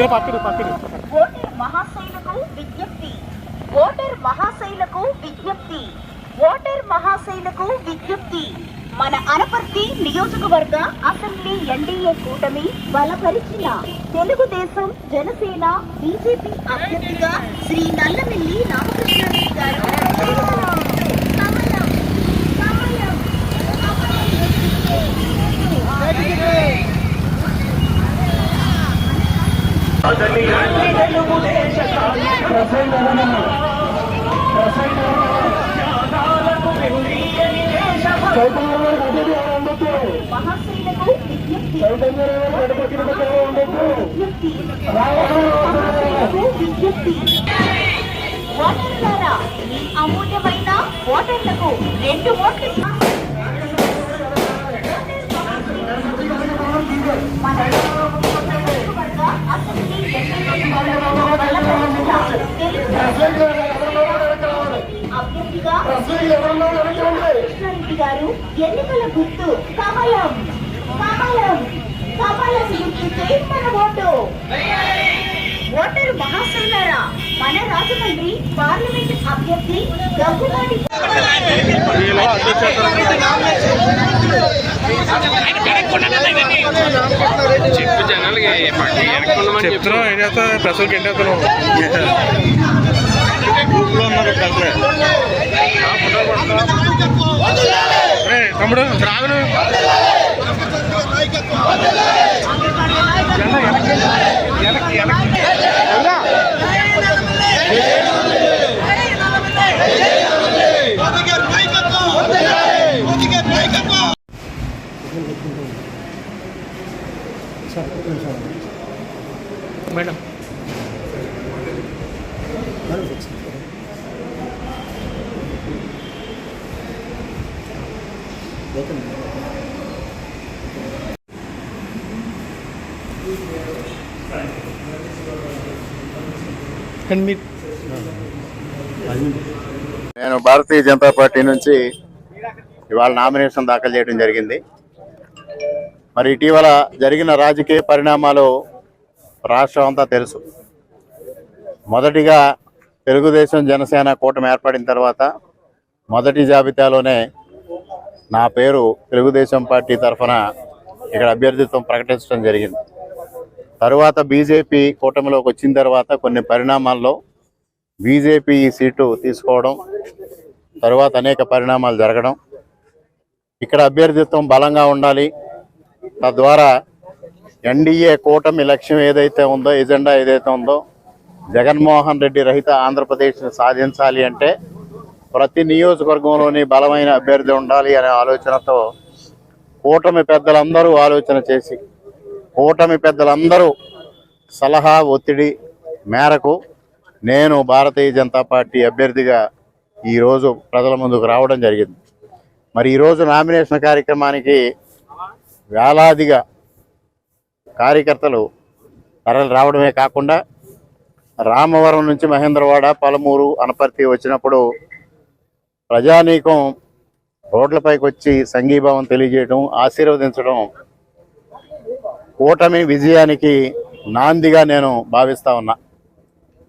మీరు ఓటర్ మహాశైలకు విజ్ఞప్తి. ఓటర్ మహాశైలకు విజ్ఞప్తి. ఓటర్ మహాశైలకు విజ్ఞప్తి. మన అనపర్తి నియోజకవర్గ అసెంబ్లీ ఎన్డీఏ కూటమి బలపరిచిన తెలుగుదేశం జనసేన బీజేపీ అభ్యర్థిగా శ్రీ నల్లమిల్లి రామకృష్ణారెడ్డి గారు కమలం, కమలం, మహాశైలకు విజ్ఞప్తి విజ్ఞప్తి మహాశైలకు విజ్ఞప్తి ఓటర్లారా మీ అమూల్యమైన ఓటర్లకు రెండు ఓట్లు మన కృష్ణారెడ్డి గారు ఎన్నికల గుర్తు కమలం కమలం కమలం గుర్తుకే మన ఓటు. ఓటరు మహాశైలారా మన రాజమండ్రి పార్లమెంట్ అభ్యర్థి దగ్గుబాటి చెప్పు జనాలకి పక్కకి వెనక్కున్నామని చెప్పు చెప్తున్నావు ఏం చేస్తా ప్రసలు ఉన్నారు రే, తమ్ముడు వెనక్కి వెనక్కి మీరు నేను భారతీయ జనతా పార్టీ నుంచి ఇవాళ నామినేషన్ దాఖలు చేయడం జరిగింది. మరి ఇటీవల జరిగిన రాజకీయ పరిణామాలు రాష్ట్రం అంతా తెలుసు. మొదటిగా తెలుగుదేశం జనసేన కూటమి ఏర్పడిన తర్వాత మొదటి జాబితాలోనే నా పేరు తెలుగుదేశం పార్టీ తరఫున ఇక్కడ అభ్యర్థిత్వం ప్రకటించడం జరిగింది. తరువాత బీజేపీ కూటమిలోకి వచ్చిన తర్వాత కొన్ని పరిణామాల్లో బీజేపీ ఈ సీటు తీసుకోవడం తరువాత అనేక పరిణామాలు జరగడం. ఇక్కడ అభ్యర్థిత్వం బలంగా ఉండాలి తద్వారా ఎన్డీఏ కూటమి లక్ష్యం ఏదైతే ఉందో ఎజెండా ఏదైతే ఉందో జగన్మోహన్ రెడ్డి రహిత ఆంధ్రప్రదేశ్ని సాధించాలి అంటే ప్రతి నియోజకవర్గంలోని బలమైన అభ్యర్థి ఉండాలి అనే ఆలోచనతో కూటమి పెద్దలందరూ ఆలోచన చేసి కూటమి పెద్దలందరూ సలహా ఒత్తిడి మేరకు నేను భారతీయ జనతా పార్టీ అభ్యర్థిగా ఈరోజు ప్రజల ముందుకు రావడం జరిగింది. మరి ఈరోజు నామినేషన్ కార్యక్రమానికి వేలాదిగా కార్యకర్తలు తరలి రావడమే కాకుండా రామవరం నుంచి మహేంద్రవాడ పలమూరు అనపర్తి వచ్చినప్పుడు ప్రజానీకం రోడ్లపైకి వచ్చి సంఘీభావం తెలియజేయడం ఆశీర్వదించడం కూటమి విజయానికి నాందిగా నేను భావిస్తా ఉన్నా.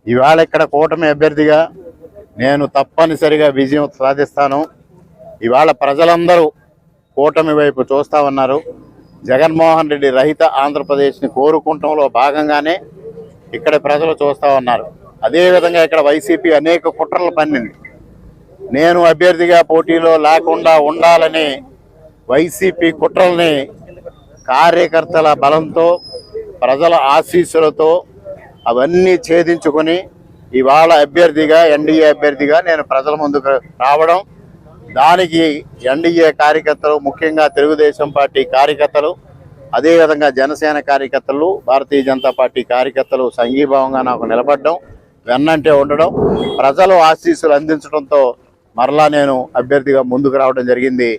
ఇవాళ ఇక్కడ కూటమి అభ్యర్థిగా నేను తప్పనిసరిగా విజయం సాధిస్తాను. ఇవాళ ప్రజలందరూ కూటమి వైపు చూస్తా ఉన్నారు. జగన్మోహన్ రెడ్డి రహిత ఆంధ్రప్రదేశ్ని కోరుకుంటంలో భాగంగానే ఇక్కడ ప్రజలు చూస్తా ఉన్నారు. అదేవిధంగా ఇక్కడ వైసీపీ అనేక కుట్రలు పన్నింది. నేను అభ్యర్థిగా పోటీలో లేకుండా ఉండాలని వైసీపీ కుట్రల్ని కార్యకర్తల బలంతో ప్రజల ఆశీస్సులతో అవన్నీ ఛేదించుకొని ఇవాళ అభ్యర్థిగా ఎన్డీఏ అభ్యర్థిగా నేను ప్రజల ముందుకు రావడం దానికి ఎన్డీఏ కార్యకర్తలు ముఖ్యంగా తెలుగుదేశం పార్టీ కార్యకర్తలు అదేవిధంగా జనసేన కార్యకర్తలు భారతీయ జనతా పార్టీ కార్యకర్తలు సంఘీభావంగా నాకు నిలబడడం వెన్నంటే ఉండడం ప్రజలు ఆశీస్సులు అందించడంతో మరలా నేను అభ్యర్థిగా ముందుకు రావడం జరిగింది.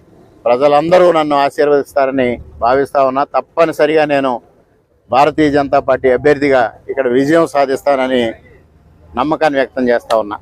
ప్రజలందరూ నన్ను ఆశీర్వదిస్తారని భావిస్తా ఉన్నా తప్పనిసరిగా నేను భారతీయ జనతా పార్టీ అభ్యర్థిగా ఇక్కడ విజయం సాధిస్తానని నమ్మకాన్ని వ్యక్తం చేస్తా ఉన్నా.